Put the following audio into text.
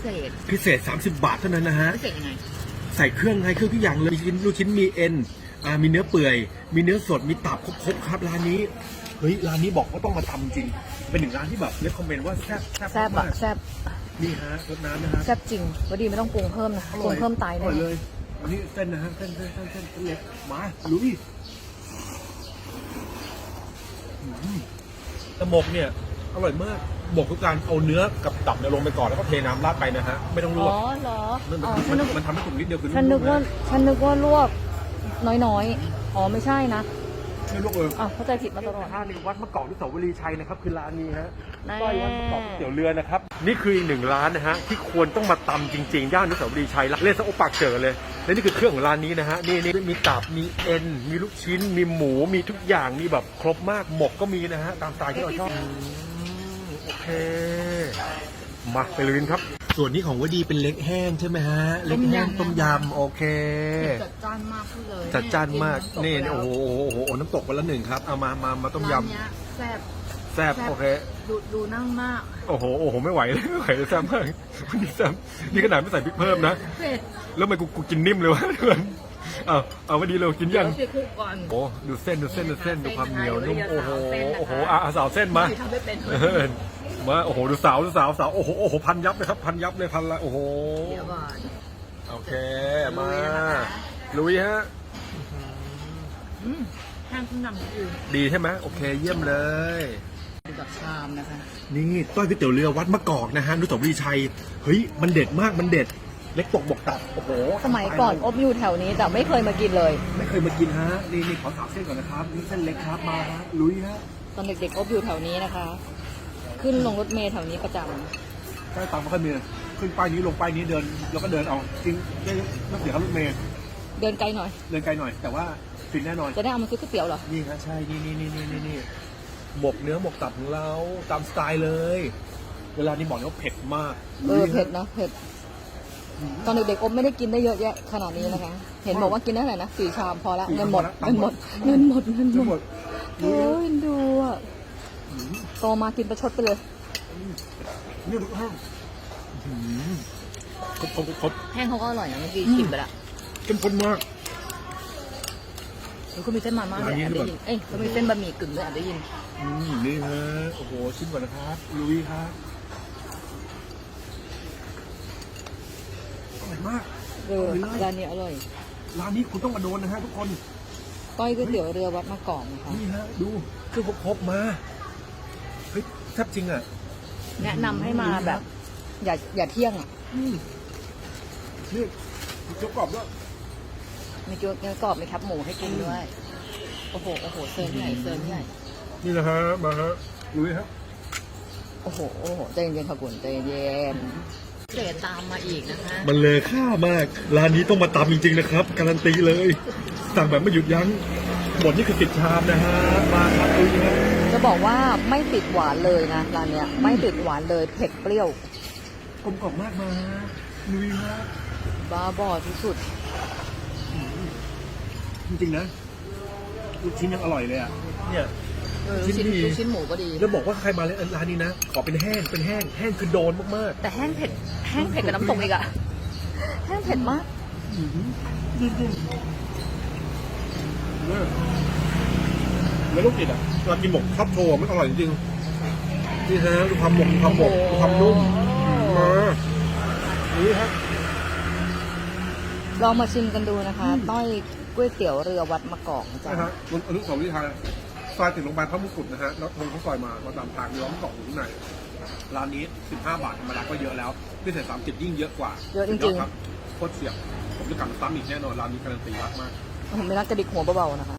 เศษ พิเศษ 30 บาทเท่านั้นนะฮะ พิเศษยังไง ใส่เครื่องไงเครื่องทุกอย่างเลยมีชิ้นลูกชิ้นมีเอ็นอ่ามีเนื้อเปื่อย มีเนื้อสดมีตับครบๆครับร้านนี้เฮ้ยร้านนี้บอกว่าต้องมาทำจริง เป็นหนึ่งร้านที่แบบเลคคอมเมนต์ว่าแซ่บแซ่บแซ่บมาอะกแซ่บๆนี่ฮะรสน้ำนะฮะ แซ่บจริงวดีไม่ต้องปรุงเพิ่มนะอปรุร่องยเพิ่มตายอแน่ร่อยเลยอันนี้เส้นนะฮะเส้นเส้นเส้นเส้นเส้นเล็กมาลุยอืมแต่หมกเนี่ย อร่อยมาก หมกคือการเอาเนื้อกับตับเนี่ยลงไปก่อนแล้วก็เทน้ำราดไปนะฮะไม่ต้องลอ๋วอกเหรอมันอ๋อมัฉันนนึกมันทำให้สุกนิดเดียวคือฉันนึกว่าะฉันนึกว่าลวกน้อยๆอ๋อไม่ใช่นะไม่ลวกเลยอะเข้าใจผิดมาตลอด ท่าในวัดมะกอกที่เสาวรีชัยนะครับคือร้านนี้ฮะแน่ก้อยวัดมะกอกก๋วยเตี๋ยวเรือนะครับนี่คืออีกหนึ่งร้านนะฮะที่ควรต้องมาตำจริงๆย่านอนุสาวรีย์ชัยเล่นซะโอปากเจอเลยและนี่คือเครื่องของร้านนี้นะฮะนี่นี่มีตับมีเอ็น มีลูกชิ้น มีหมูมีทุกอย่างมีแบบครบมากหมกก็มีนะฮะตามสไตล์ที่เราชอบอืม โอเค มาไปลุยกันครับ ส่วนนี้ของวดีเป็นเล็กแห้งใช่ไหมฮะ เล็กแห้งต้มยำโอเค จัดจ้านมากพูดเลยจัดจ้านมากเยนี่ำตโอ้โหโอ้โหโอ้โหน้ำตกวันละหนึ่งครับเอามามามาต้มยร้านเนี้ยแซ่บำแซ่บแซ่บโอเคดูดูนั่งมาก โอ้โหโอ้โหไม่ไหวเลยไม่ไหวเลยแซ่บมากวันนี้แซ่บนี่ขนาดไม่ใส่พริกเพิ่มนะเผ็ดแล้วทำไมกูกูกินนิ่มเลยวะเพื่อน เอาเอาวันดีเลยกินเดี๋ยัยวงสิคลุกก่อน โอ้ดูเส้นดูเส้นดูเส้นดูความเหนียวนุ่มเดี๋ยวโอ้โหสาวเส้นนะคะโอ้โหอะอะสาวเส้นมาทำไม่เป็น เออมาโอ้โหดูสาวดูสาวสาวโอ้โหโอ้โหพันยับเลยครับพันยับเลยพันละโอ้โหเดี๋ยวก่อน โอเคมาลุยนะคะ ลุยฮะอืมแห้งขึ้นนำคือดีใช่ไหมโอเคเยี่ยมเลย ดูแบบชามนะคะ นี่ต้อยก๋วยเตี๋ยวเรือวัดมะกอกนะฮะนุสาวรีย์ชัย เฮ้ย มันเด็ดมาก มันเด็ด เล็กตกบกตับโอ้โหสมัยก่อนอบอยู่แถวนี้แต่ไม่เคยมากินเลย ไม่เคยมากินฮะนี่นี่ขอสาวเส้นก่อนนะครับนี่เส้นเล็กครับมาฮะลุยฮะตอนเด็กๆอบอยู่แถวนี้นะคะ ขึ้นลงรถเมล์แถวนี้ประจใต้ตังค์ไม่ค่อยมีขึ้นป้ายนี้ลงป้ายนี้เดินแล้วก็เดินเอาจริงได้ไม่เสียค่ารถเมล์ำเดินไกลหน่อย เดินไกลหน่อย แต่ว่าฟินแน่นอน จะได้เอามาซื้อก๋วยเตี๋ยวเหรอนี่ฮะใช่ นี่นี่นี่นี่นี่นี่หมกเนื้อหมกตับของเราตามสไตล์เลย เวลานี้บอกเลยว่าเผ็ดมากเออเผ็ดนะเผ็ด ตอนเด็กๆอบไม่ได้กินได้เยอะแยะขนาดนี้นะคะ เห็นบอกว่ากินได้เท่าไหร่นะสี่ชามพอละเงินหมดเงินหมดเงินหมดเงินทั้งหหมมดดโอ้ยดูอะโตมากินประชดไปเลยนี่ทุกห้องครบครบครบแห้งเขาก็อร่อยนะเมื่อกี้ชิมไปละเข้มข้นมากมันก็มีเส้นมาม่าด้วยร้านนี้แอบคือได้แบบยินเอ้ยก็มีเส้นบะหมี่กึ่งด้วยแอบได้ยินอืมนี่ฮะโอ้โหชิมก่อนนะครับลุยครับ ร่อยมากเออร้านนี้อร่อย ร้านนี้คุณต้องมาโดนนะฮะทุกคน ก้อยก๋วยเตี๋ยวเรือวัดมะกอกนะคะนี่ฮะดูคือครบๆมาเฮ้ยแทบจริงอะ แนะนำให้มาแบบ อย่าอย่าเที่ยงอะ อืมนี่เจ้ากรอบด้วยมีเกี๊ยวเกี๊ยวกรอบมีแคบหมูให้กินด้วย โอ้โห โอ้โห เซิร์ฟใหญ่เซิร์ฟใหญ่นี่นะฮะมาฮะลุยฮะโอ้โห โอ้โห ใจเย็นๆค่ะคุณใจเย็น เสร็จตามมาอีกนะคะ มันเลยค่ามาก ร้านนี้ต้องมาตามจริงๆนะครับ การันตีเลย สั่งแบบไม่หยุดยั้ง หมดนี่คือติดชามนะฮะ มาครับลุยฮะจะบอกว่าไม่ติดหวานเลยนะร้านเนี้ยไม่ติดหวานเลยเผ็ดเปรี้ยวกลมกล่อมมากมาลุยฮะบ้าบอที่สุด จริงๆนะลูกชิ้นยังอร่อยเลยอะ เนี่ย เออลูกชิ้นชิ้นดีลูกชิ้นหมูก็ดี แล้วบอกว่าใครมาร้านนี้นะ ขอเป็นแห้งเป็นแห้งแห้งคือโดนมากแต่แห้งเผ็ดแห้งเผ็ดกับน้ำตกอีกอะแห้งเผ็ดมากๆอือหือจริงๆเนี่ยแล้วลูกจิตอะเวลากินหมกชอบโชว์มันอร่อยจริงๆนี่ฮะดูความหมกดูความหมกดูความนุ่มมานี่ฮะลองมาชิมกันดูนะคะ ต้อยก๋วยเตี๋ยวเรือวัดมะกอกนะจ๊ะนะฮะบนอนุสาวรีย์ไทย ซอยถึงโรงพยาบาลพระมงกุฎนะฮะแล้วทงเขาซอยมามาตามทางล้อมเกาะอยู่ข้างในร้านนี้ 15 บาทธรรมดาก็เยอะแล้วพิเศษ30ยิ่งเยอะกว่าเยอะจริงๆ สุดดครับโคตรเสียบผมจะกลับมาซ้ำอีกแน่นอนร้านนี้การันตีมากมาก ผมไม่รักกระดิกหัวเบาๆนะคะ